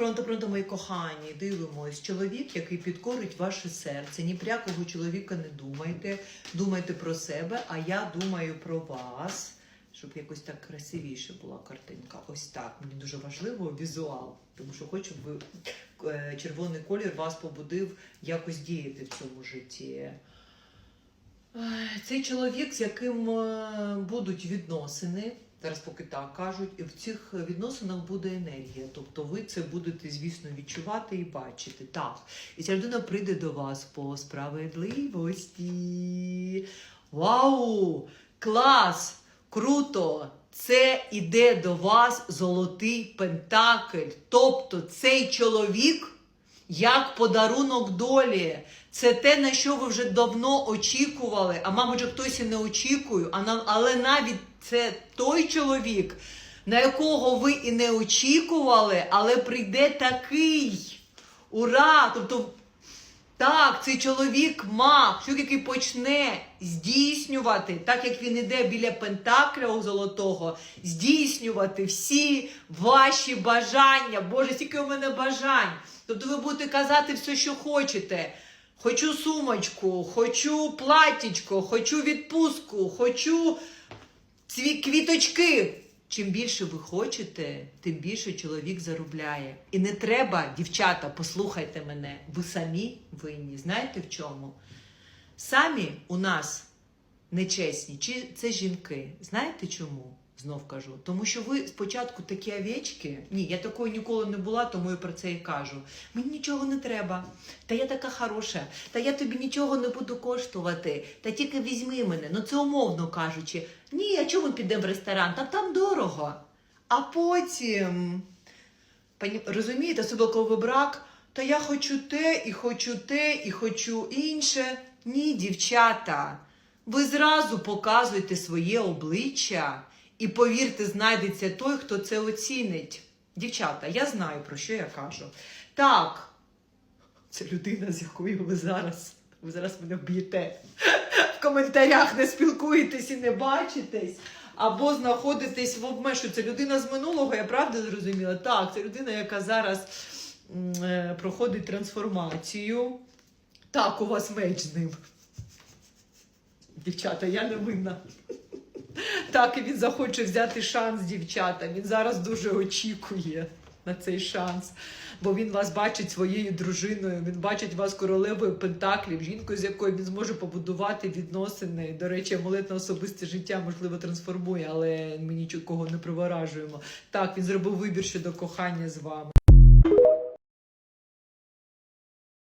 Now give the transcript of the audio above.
Пронто, пронто, мої кохані, дивимось. Чоловік, який підкорить ваше серце. Ні про якого чоловіка не думайте. Думайте про себе, а я думаю про вас. Щоб якось так красивіше була картинка. Ось так. Мені дуже важливо візуал, тому що хочу, щоб е, червоний колір вас побудив якось діяти в цьому житті. Цей чоловік, з яким е, будуть відносини, зараз поки так кажуть, в цих відносинах буде енергія. Тобто ви це будете, звісно, відчувати і бачити. Так. І ця людина прийде до вас по справедливості. Вау! Клас! Круто! Це іде до вас золотий пентакль. Тобто цей чоловік як подарунок долі. Це те, на що ви вже давно очікували, а мабуть, хтось і не очікує, але навіть це той чоловік, на якого ви і не очікували, але прийде такий. Ура! Тобто, так, цей чоловік маг, чоловік, який почне здійснювати, так як він іде біля Пентакля золотого, здійснювати всі ваші бажання. Боже, скільки у мене бажань. Тобто ви будете казати все, що хочете. Хочу сумочку, хочу платічко, хочу відпустку, хочу квіточки. Чим більше ви хочете, тим більше чоловік заробляє. І не треба, дівчата, послухайте мене, ви самі винні. Знаєте в чому? Самі у нас нечесні, чи це жінки. Знаєте чому? Знов кажу. Тому що ви спочатку такі овечки. Ні, я такою ніколи не була, тому я про це і кажу. Мені нічого не треба. Та я така хороша, та я тобі нічого не буду коштувати. Та тільки візьми мене. Ну це умовно кажучи. Ні, а чому підемо в ресторан? Та там дорого. А потім. Розумієте, особливо брак, та я хочу те, і хочу те, і хочу інше. Ні, дівчата, ви зразу показуєте своє обличчя, і повірте, знайдеться той, хто це оцінить. Дівчата, я знаю, про що я кажу. Так, це людина, з якою ви зараз, ви зараз мене вб'єте. В коментарях не спілкуєтесь і не бачитесь. Або знаходитесь в обмежу. Це людина з минулого, я правда зрозуміла? Так, це людина, яка зараз е, проходить трансформацію. Так, у вас меч з ним. Дівчата, я не винна. Так, і він захоче взяти шанс, дівчата. Він зараз дуже очікує на цей шанс. Бо він вас бачить своєю дружиною, він бачить вас королевою пентаклів, жінкою, з якою він зможе побудувати відносини. До речі, амулет на особисте життя можливо трансформує, але ми нічого не приворажуємо. Так, він зробив вибір щодо кохання з вами.